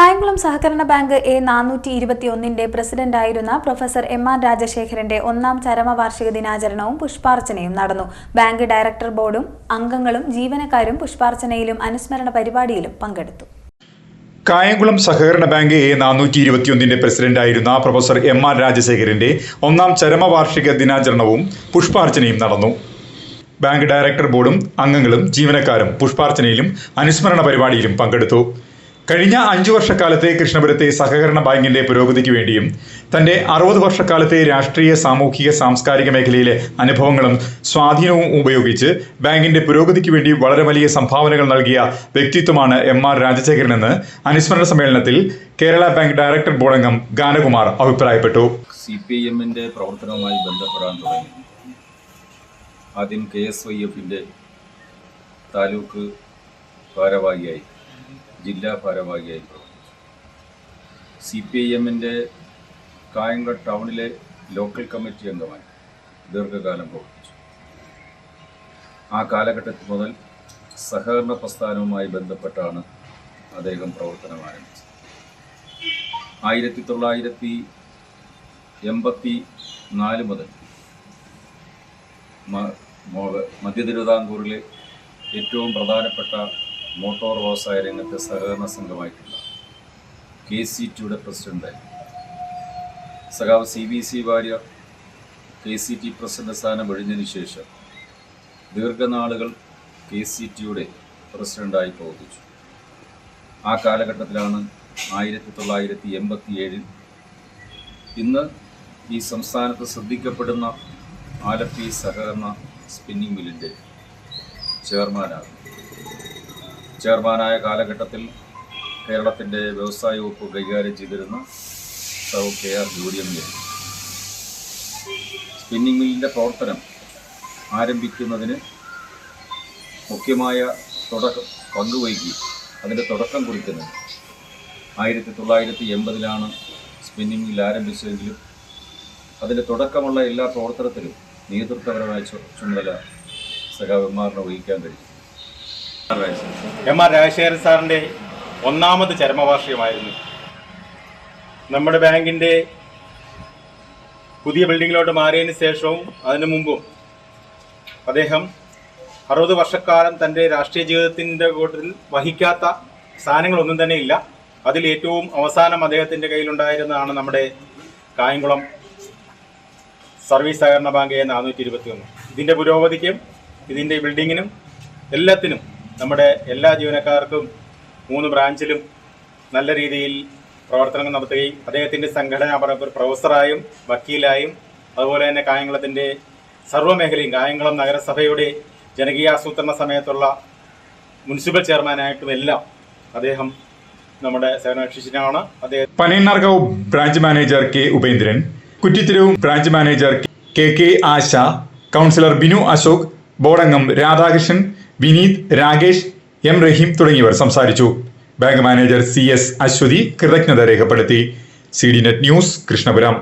കായംകുളം സഹകരണ bank A നാനൂറ്റി ഇരുപത്തിയൊന്നിന്റെ പ്രസിഡന്റായിരുന്ന പ്രൊഫസർ എം ആർ രാജശേഖരന്റെ ഒന്നാം ചരമവാർഷിക ദിനാചരണവും പുഷ്പാർച്ചനയും നടന്നു. ബാങ്ക് ഡയറക്ടർ ബോർഡും അംഗങ്ങളും ജീവനക്കാരും പുഷ്പാർച്ചനയിലും അനുസ്മരണ പരിപാടിയിലും പങ്കെടുത്തു. കായംകുളം സഹകരണ ബാങ്ക് എ നാനൂറ്റി ഇരുപത്തിയൊന്നിന്റെ പ്രസിഡന്റായിരുന്ന പ്രൊഫസർ എം ആർ രാജശേഖരന്റെ ഒന്നാം ചരമവാർഷിക ദിനാചരണവും പുഷ്പാർച്ചനയും നടന്നു. ബാങ്ക് ഡയറക്ടർ ബോർഡും അംഗങ്ങളും ജീവനക്കാരും പുഷ്പാർച്ചനയിലും അനുസ്മരണ പരിപാടിയിലും പങ്കെടുത്തു. കഴിഞ്ഞ അഞ്ചു വർഷക്കാലത്തെ കൃഷ്ണപുരത്തെ സഹകരണ ബാങ്കിന്റെ പുരോഗതിക്ക് വേണ്ടിയും തന്റെ അറുപത് വർഷക്കാലത്തെ രാഷ്ട്രീയ സാമൂഹിക സാംസ്കാരിക മേഖലയിലെ അനുഭവങ്ങളും സ്വാധീനവും ഉപയോഗിച്ച് ബാങ്കിന്റെ പുരോഗതിക്ക് വേണ്ടി വളരെ വലിയ സംഭാവനകൾ നൽകിയ വ്യക്തിത്വമാണ് എം ആർ രാജശേഖരനെന്ന് അനുസ്മരണ സമ്മേളനത്തിൽ കേരള ബാങ്ക് ഡയറക്ടർ ബോർഡ് അംഗം ഗാനകുമാർ അഭിപ്രായപ്പെട്ടു. സി പി ഐ എമ്മിന്റെ പ്രവർത്തനവുമായി ബന്ധപ്പെടാൻ തുടങ്ങി. ആദ്യം കെ എസ് വൈ എഫിന്റെ താലൂക്ക് ഭാരവാഹിയായി. ജില്ലാ ഭാരവാഹിയായി പ്രവർത്തിച്ചു. സി പി ഐ എമ്മിന്റെ കായംകുളം ടൗണിലെ ലോക്കൽ കമ്മിറ്റി അംഗമായി ദീർഘകാലം പ്രവർത്തിച്ചു. ആ കാലഘട്ടത്തിൽ മുതൽ സഹകരണ പ്രസ്ഥാനവുമായി ബന്ധപ്പെട്ടാണ് അദ്ദേഹം പ്രവർത്തനം ആരംഭിച്ചത്. ആയിരത്തി തൊള്ളായിരത്തി എൺപത്തി നാല് മുതൽ മധ്യ തിരുവിതാംകൂറിലെ ഏറ്റവും പ്രധാനപ്പെട്ട മോട്ടോർ വ്യവസായ രംഗത്തെ സഹകരണ സംഘമായിട്ടുള്ള കെ സി ടിയുടെ പ്രസിഡന്റായി സഖാവ് സി ബി സി ഭാര്യ കെ സി ടി പ്രസിഡന്റ് സ്ഥാനം ഒഴിഞ്ഞതിന് ശേഷം ദീർഘനാളുകൾ കെ സി ടിയുടെ പ്രസിഡന്റായി പ്രവർത്തിച്ചു. ആ കാലഘട്ടത്തിലാണ് ആയിരത്തി തൊള്ളായിരത്തി എൺപത്തി ഏഴിൽ ഇന്ന് ഈ സംസ്ഥാനത്ത് ശ്രദ്ധിക്കപ്പെടുന്ന ആലപ്പി സഹകരണ സ്പിന്നിംഗ് മില്ലിന്റെ ചെയർമാനാണ് ചെയർമാനായ കാലഘട്ടത്തിൽ കേരളത്തിന്റെ വ്യവസായ വകുപ്പ് കൈകാര്യം ചെയ്തിരുന്ന സൗ കെ ആർ ജോഡിയമ്മിലെ സ്പിന്നിംഗ് മില്ലിന്റെ പ്രവർത്തനം ആരംഭിക്കുന്നതിന് മുഖ്യമായ തുടക്കം പങ്കുവഹിക്കുകയും അതിന്റെ തുടക്കം കുറിക്കുന്നത് ആയിരത്തി തൊള്ളായിരത്തി എൺപതിലാണ് സ്പിന്നിംഗ് മിൽ ആരംഭിച്ചതെങ്കിലും അതിന്റെ തുടക്കമുള്ള എല്ലാ പ്രവർത്തനത്തിലും നേതൃത്വപരമായ ചുമതല സഖാവന്മാറിനെ വഹിക്കാൻ കഴിയും. എം ആർ രാജശേഖരൻ സാറിന്റെ ഒന്നാമത് ചരമവാർഷികമായിരുന്നു. നമ്മുടെ ബാങ്കിന്റെ പുതിയ ബിൽഡിങ്ങിലോട്ട് മാറിയതിന് ശേഷവും അതിനു മുമ്പും അദ്ദേഹം അറുപത് വർഷക്കാലം തന്റെ രാഷ്ട്രീയ ജീവിതത്തിന്റെ കൂട്ടത്തിൽ വഹിക്കാത്ത സ്ഥാനങ്ങളൊന്നും തന്നെ ഇല്ല. അതിൽ ഏറ്റവും അവസാനം അദ്ദേഹത്തിന്റെ കയ്യിലുണ്ടായിരുന്നതാണ് നമ്മുടെ കായംകുളം സർവീസ് സഹകരണ ബാങ്ക് നാനൂറ്റി ഇരുപത്തി ഒന്ന് ഇതിന്റെ പുരോഗതിക്കും ഇതിന്റെ ബിൽഡിങ്ങിനും എല്ലാത്തിനും നമ്മുടെ എല്ലാ ജീവനക്കാർക്കും മൂന്ന് ബ്രാഞ്ചിലും നല്ല രീതിയിൽ പ്രവർത്തനങ്ങൾ നടത്തുകയും അദ്ദേഹത്തിന്റെ സംഘടന പ്രൊഫസറായും വക്കീലായും അതുപോലെ തന്നെ കായംകുളത്തിന്റെ സർവമേഖലയും കായംകുളം നഗരസഭയുടെ ജനകീയാസൂത്രണ സമയത്തുള്ള മുനിസിപ്പൽ ചെയർമാനായിട്ടും എല്ലാം അദ്ദേഹം നമ്മുടെ സേവനകക്ഷിനാണ് അദ്ദേഹം Panayannarkavu branch manager K Upendran കുറ്റിത്തിരവും branch manager K K Asha councillor Binu Ashok ബോർഡംഗം Radhakrishnan Vineeth Rakesh M Rahim തുടങ്ങിയവർ സംസാരിച്ചു. Bank manager C S Aswathy കൃതജ്ഞത രേഖപ്പെടുത്തി. C D net news Krishnapuram.